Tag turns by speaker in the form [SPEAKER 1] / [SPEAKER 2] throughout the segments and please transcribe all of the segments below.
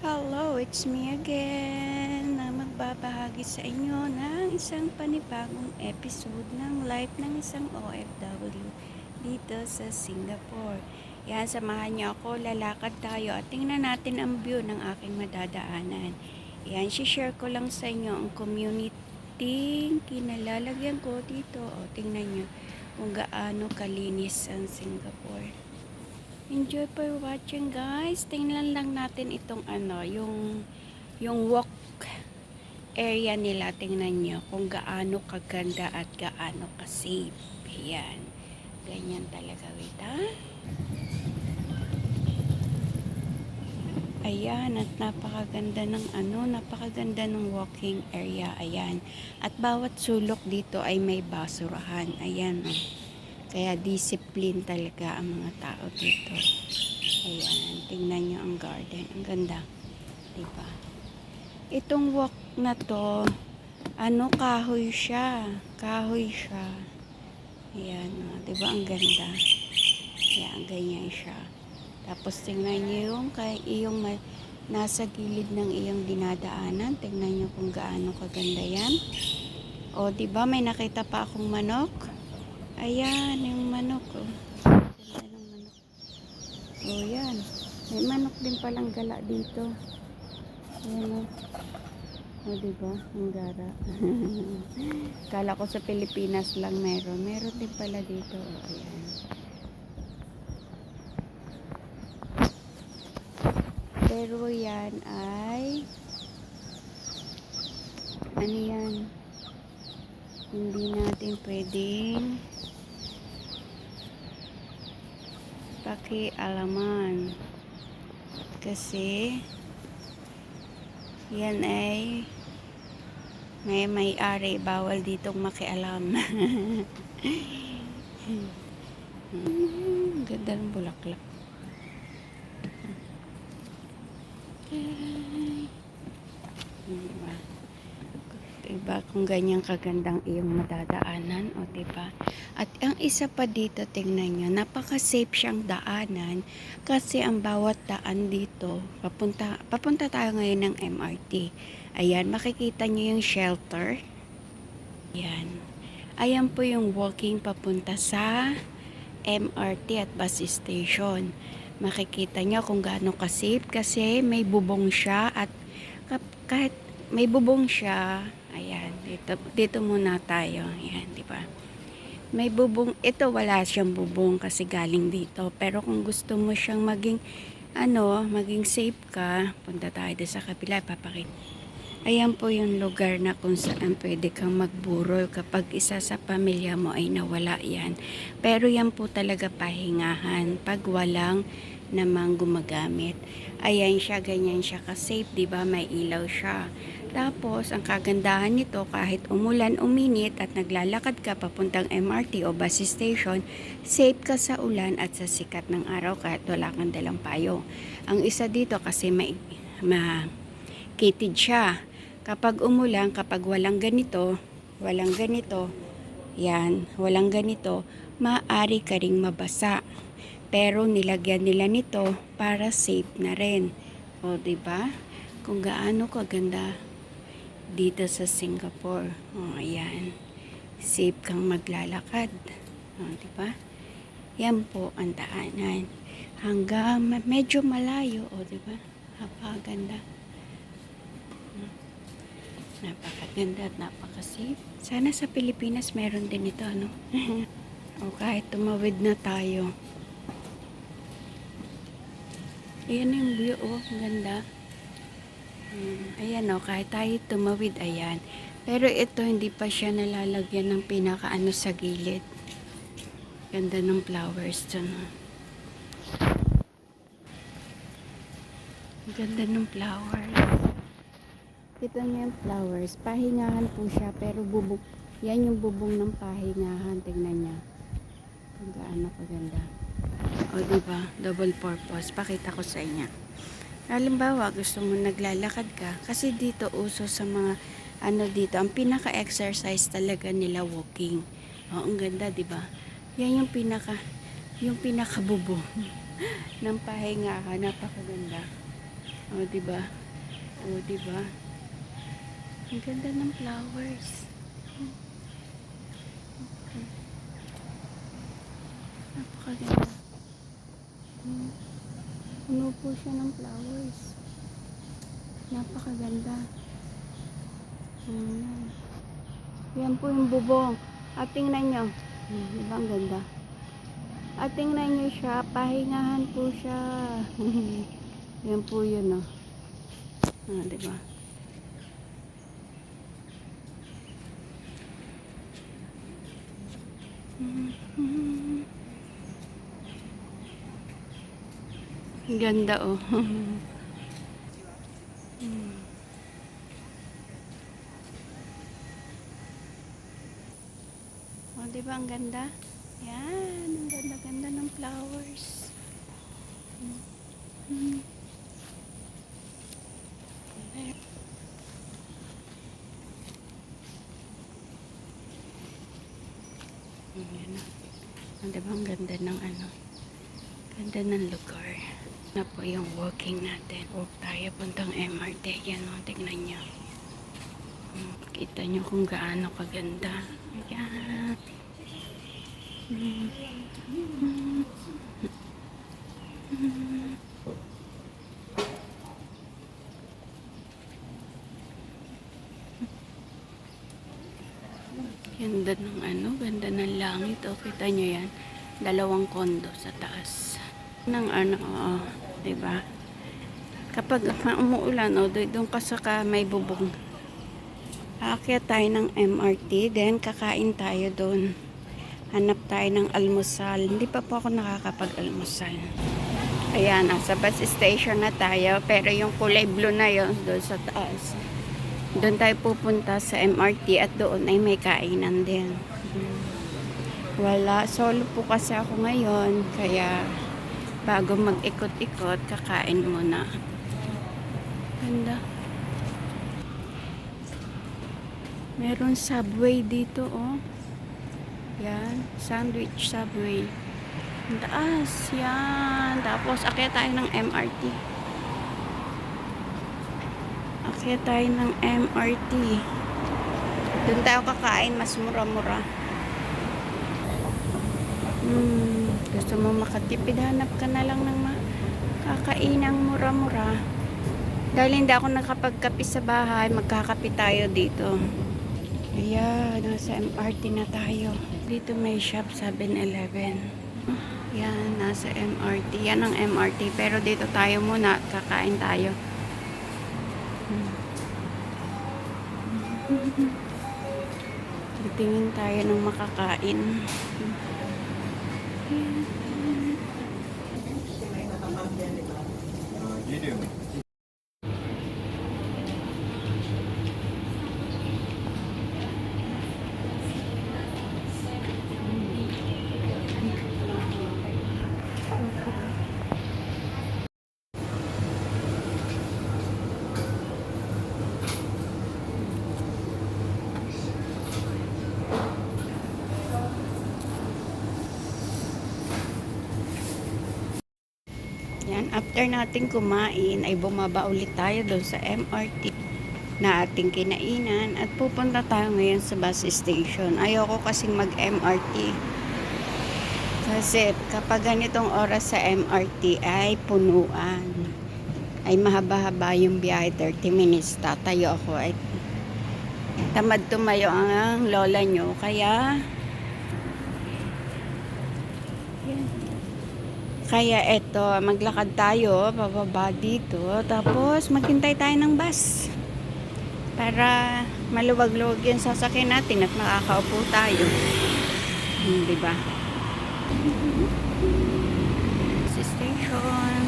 [SPEAKER 1] Hello, it's me again na magbabahagi sa inyo ng isang panibagong episode ng life ng isang OFW dito sa Singapore. Yan, samahan niyo ako, lalakad tayo at tingnan natin ang view ng aking madadaanan. Yan, share ko lang sa inyo ang community kinalalagyan ko dito. O, tingnan niyo kung gaano kalinis ang Singapore. Enjoy for watching guys. Tingnan lang natin itong ano, yung yung walk area nila. Tingnan nyo kung gaano kaganda at gaano ka-safe. Ayan. Ganyan talaga. Wait ha. Ayan, at napakaganda ng ano, napakaganda ng walking area. Ayan. At bawat sulok dito ay may basurahan. Ayan. Kaya discipline talaga ang mga tao dito. Ayan, tingnan nyo ang garden. Ang ganda. Diba? Itong walk na to, ano, kahoy siya. Kahoy siya. Ayan, oh, diba? Ang ganda. Ayan, ganyan siya. Tapos tingnan nyo yung, kay, yung ma- nasa gilid ng iyong dinadaanan. Tingnan nyo kung gaano kaganda yan. O, di ba may nakita pa akong manok? Ayan, yung manok. Oh. Ganda ng manok. O, yan. May manok din palang gala dito. Ayan o. O, di ba? Ang gara. Kala ko sa Pilipinas lang meron. Meron din pala dito. O, ayan. Pero yan ay ano yan? Hindi natin pwedeng pakialaman. Kasi yan ay may may-ari. Bawal ditong makialam. Hmm, ganda ng bulaklak Ay. Diba? Kung ganyan kagandang iyong madadaanan o diba? At ang isa pa dito tingnan nyo, napaka-safe siyang daanan kasi ang bawat daan dito, papunta, papunta tayo ngayon ng MRT. Ayan, makikita nyo yung shelter. Ayan. Ayan po yung walking papunta sa MRT at bus station makikita nyo kung gaano ka-safe kasi may bubong siya at kahit may bubong siya, ayan, dito, dito muna tayo, ayan, di ba? May bubong, ito wala siyang bubong kasi galing dito, pero kung gusto mo siyang maging, ano, maging safe ka, punta tayo sa kabila, papakita. Ayan po yung lugar na kung saan pwede kang magburol kapag isa sa pamilya mo ay nawala yan. Pero yan po talaga pahingahan pag walang namang gumagamit. Ayan siya, ganyan siya ka-safe, di ba? May ilaw siya. Tapos, ang kagandahan nito, kahit umulan, uminit at naglalakad ka papuntang MRT o bus station, safe ka sa ulan at sa sikat ng araw kahit wala kang dalang payo. Ang isa dito kasi may, ma, kitid siya. Kapag umulan, kapag walang ganito, walang ganito, yan, walang ganito, maaari ka ring mabasa. Pero nilagyan nila nito para safe na rin. O, ba? Kung gaano kaganda dito sa Singapore. O, ayan. Safe kang maglalakad. O, ba? Yan po ang daanan. Hanggang medyo malayo. O, ba? Napakaganda. Napakaganda at napaka-safe. Sana sa Pilipinas meron din ito, ano? o kahit tumawid na tayo. Ayan yung view, oh. Ang ganda. Hmm, ayan, oh. Kahit tayo tumawid, ayan. Pero ito, hindi pa siya nalalagyan ng pinakaano sa gilid. Ganda ng flowers dun, oh. Ganda ng flowers. Kita niyo yung flowers. Pahingahan po siya, pero bubong. Yan yung bubong ng pahingahan. Tingnan niya. Kung gaano kaganda. O, ba? Double purpose. Pakita ko sa inyo. Halimbawa, gusto mo naglalakad ka. Kasi dito, uso sa mga, ano dito, ang pinaka-exercise talaga nila walking. Oh, ang ganda, ba? Yan yung pinaka yung pinakabubong ng pahinga, napakaganda. Oh, 'di ba? Oh, 'di ba? Ang ganda ng flowers. Napakaganda. Hmm. Puno po siya ng flowers. Napakaganda. Ayan. Yan po yung bubong. At tingnan nyo. Hmm, di ba ang ganda? At tingnan nyo siya. Pahingahan po siya. Yan po yun, oh. Ah, di ba? Mhm. Ang Ganda, oh. Oh, di ba ang ganda? Yan, ang ganda-ganda ng flowers. Mm. Ayan na. Oh, di ba ang ganda ng ano? Ganda ng lugar. Na po yung walking natin. Walk tayo puntang MRT. Yan o, tignan nyo. Hmm, Kita nyo kung gaano kaganda. Ayan. Hmm. Hmm. Ganda ng ano, ganda ng langit. O, kita nyo yan. Dalawang kondo sa taas. Ng ano, oh, diba? Kapag umuulan, o, doon ka sa may bubong. Aakyat tayo ng MRT, then kakain tayo doon. Hanap tayo ng almusal. Hindi pa po ako nakakapag-almusal. Ayan, nasa bus station na tayo. Pero yung kulay blue na yon doon sa taas. Doon tayo pupunta sa MRT at doon ay may kainan din. Wala. Solo po kasi ako ngayon. Kaya bago mag-ikot-ikot, kakain muna. Ganda. Meron subway dito, oh. Yan. Sandwich subway. Ang taas. Yan. Tapos, akyat tayo ng MRT. Akyat tayo ng MRT. Doon tayo kakain. Mas mura-mura. Hmm. Gusto mo makatipid? Hanap ka na lang ng makakainang mura-mura. Dahil hindi ako nakapagkapi sa bahay, magkakapi tayo dito. Ayan, nasa MRT na tayo. Dito may shop 7-Eleven. Yan, nasa MRT. Yan ang MRT. Pero dito tayo muna kakain tayo. Titingin tayo ng makakain.
[SPEAKER 2] You
[SPEAKER 1] after natin kumain, ay bumaba ulit tayo doon sa MRT na ating kinainan at pupunta tayo ngayon sa bus station. Ayoko kasing mag-MRT. Kasi kapag ganitong oras sa MRT ay punuan. Ay mahaba-haba yung biyahe, 30 minutes. Tatayo ako ay tamad tumayo ang lola nyo. Kaya Kaya eto, maglakad tayo, pababa dito, tapos maghintay tayo ng bus. Para maluwag-luwag yung sasakyan natin at makakaupo tayo. Hmm, di ba? Bus station.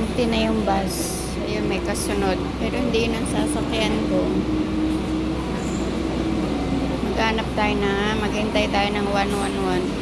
[SPEAKER 1] Empty na yung bus. Ayun, may kasunod. Pero hindi yun ang sasakyan ko. Maghanap tayo na, maghintay tayo ng 111.